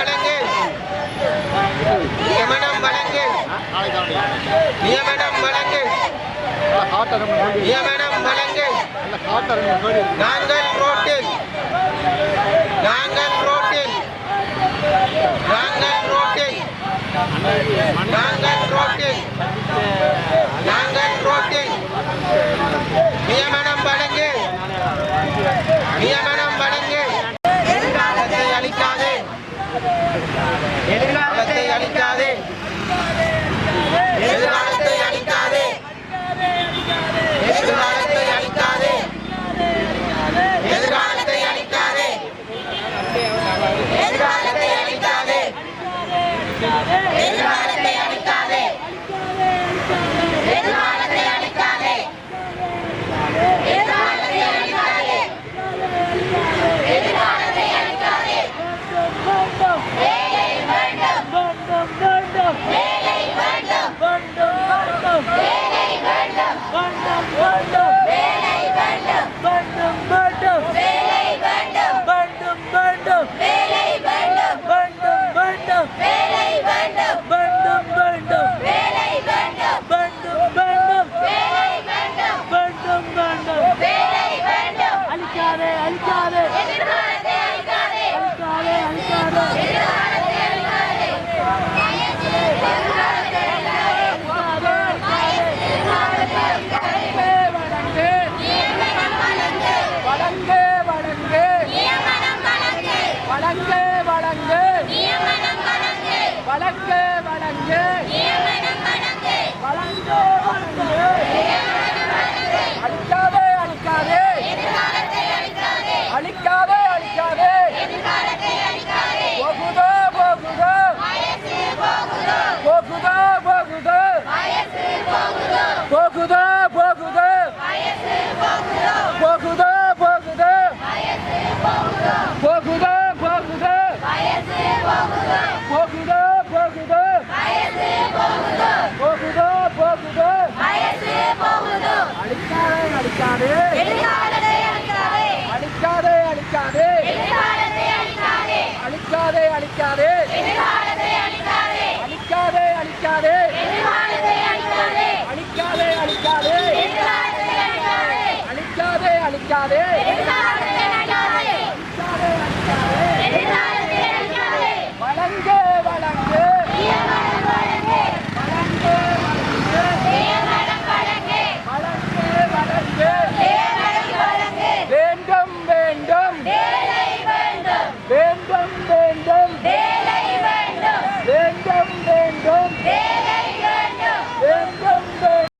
வழங்கு நியமனம் வழங்கு நியமனம் வழங்கு நியமனம் வழங்கு நாங்கள் ரோட்டில். நாங்கள் ரோட்டில். நாங்கள் ரோட்டில். நாங்கள் ரோட்டில். நாங்கள் ரோட்டில். எதிர்காலத்தை அழிக்காதே. வழக்கு வழங்கு. வழங்கு. இருக்காது.